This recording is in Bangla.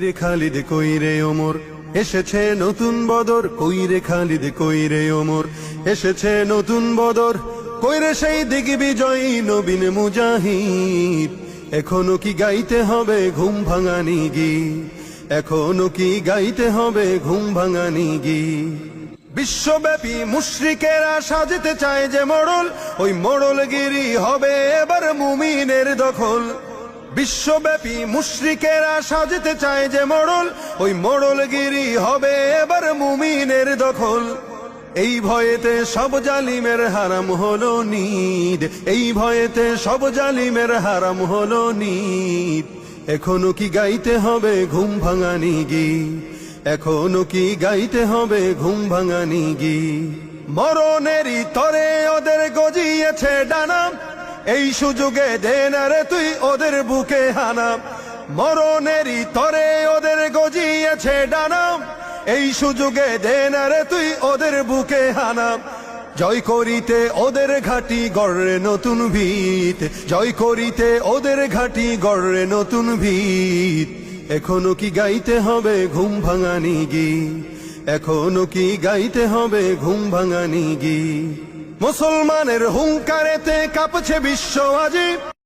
কইরে খালিদ, কইরে ওমর। এসেছে নতুন বদর, কইরে খালিদ, কইরে ওমর। এসেছে নতুন বদর, কইরে সেই দিগি বিজয়ী নবীন মুজাহিদ। এখনও কি গাইতে হবে ঘুম ভাঙানি গি এখনও কি গাইতে হবে ঘুম ভাঙানি গি বিশ্বব্যাপী মুশ্রিকেরা সাজতে চায় যে মোড়ল ওই মোড়লগিরি হবে এবার মুমিনের দখল। বিশ্বব্যাপী মুশ্রিকেরা সাজতে চায় যে মোড়ল, ওই মোড়লগিরি হবে এবার মুমিনের দখল। এই ভয়েতে সব জালিমের হারাম হলো নিদ, এই ভয়েতে সব জালিমের হারাম হলো নিদ। এখনও কি গাইতে হবে ঘুম ভাঙানি গি? এখনও কি গাইতে হবে ঘুম ভাঙানি গি? মরণেরই তরে ওদের গজিয়েছে ডানা এই সুযোগে রে তুই ওদের বুকে হানা। মরণেরই তরে ওদের গজিয়েছে ডানা। এই সুযোগে রে তুই ওদের বুকে হানা। জয় করিতে ওদের ঘাটি গড়ে নতুন ভিত। জয় করিতে ওদের ঘাটি গড়ে নতুন ভিত। এখনও কি গাইতে হবে ঘুম ভাঙানি গি? এখনও কি গাইতে হবে ঘুম ভাঙানি গি? মুসলমানের হুঙ্কারেতে কাঁপছে বিশ্ব আজি।